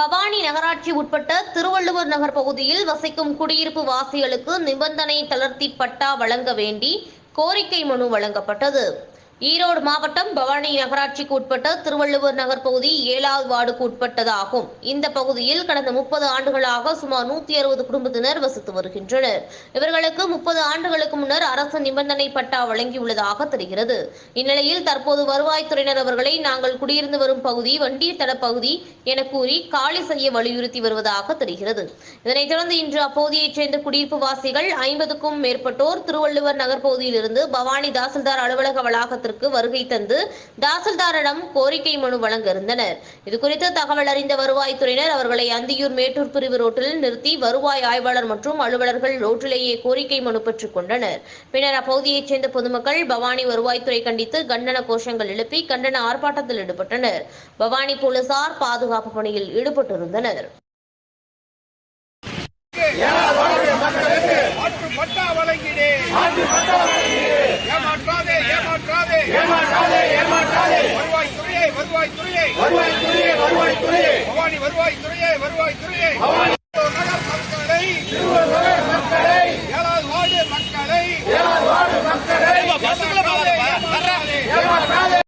பவானி நகராட்சி உட்பட்ட திருவள்ளுவர் நகர் பகுதியில் வசிக்கும் குடியிருப்பு வாசிகளுக்கு நிபந்தனை தளர்த்தி பட்டா வழங்க வேண்டி கோரிக்கை மனு வழங்கப்பட்டது. ஈரோடு மாவட்டம் பவானி நகராட்சிக்கு உட்பட்ட திருவள்ளுவர் நகர் பகுதி ஏழாவது வார்டுக்கு உட்பட்டதாகும். இந்த பகுதியில் கடந்த முப்பது ஆண்டுகளாக சுமார் நூத்தி அறுபது குடும்பத்தினர் வசித்து வருகின்றனர். இவர்களுக்கு முப்பது ஆண்டுகளுக்கு முன்னர் அரசு நிபந்தனை பட்டா வழங்கியுள்ளதாக தெரிகிறது. இந்நிலையில் தற்போது வருவாய்த்துறையினர் அவர்களை நாங்கள் குடியிருந்து வரும் பகுதி வண்டித்தட பகுதி என கூறி காலி செய்ய வலியுறுத்தி வருவதாக தெரிகிறது. இதனைத் தொடர்ந்து இன்று அப்பகுதியைச் சேர்ந்த குடியிருப்பு வாசிகள் ஐம்பதுக்கும் மேற்பட்டோர் திருவள்ளுவர் நகர் பகுதியிலிருந்து பவானி தாசில்தார் அலுவலக வளாகத்திற்கு வருகை தந்து தாசில்தாரிடம் கோரிக்கை மனு வழங்க இருந்தனர் இதுகுறித்து தகவல் அறிந்த வருவாய்த்துறையினர் அவர்களை அந்தியூர் மேட்டூர் பிரிவு ரோட்டில் நிறுத்தி வருவாய் ஆய்வாளர் மற்றும் அலுவலர்கள் ரோட்டிலேயே கோரிக்கை மனு பெற்றுக் கொண்டனர். பின்னர் அப்பகுதியைச் சேர்ந்த பொதுமக்கள் பவானி வருவாய்த்துறை கண்டித்து கண்டன கோஷங்கள் எழுப்பி கண்டன ஆர்ப்பாட்டத்தில் ஈடுபட்டனர். பவானி போலீசார் பாதுகாப்பு பணியில் ஈடுபட்டிருந்தனர். மாற்று பட்டா வழங்கினே ஏமாற்றாதே ஏமாற்றாதே ஏமாற்றாதே. வருவாய் துறையே வருவாய் துறையே வருவாய் துறையே வருவாய் துறையே பவானி. வருவாய் துறையே வருவாய் துறையே நகர் மக்களை. மக்களை ஏழாவது வார்டு மக்களை. ஏழாவது வார்டு மக்களை.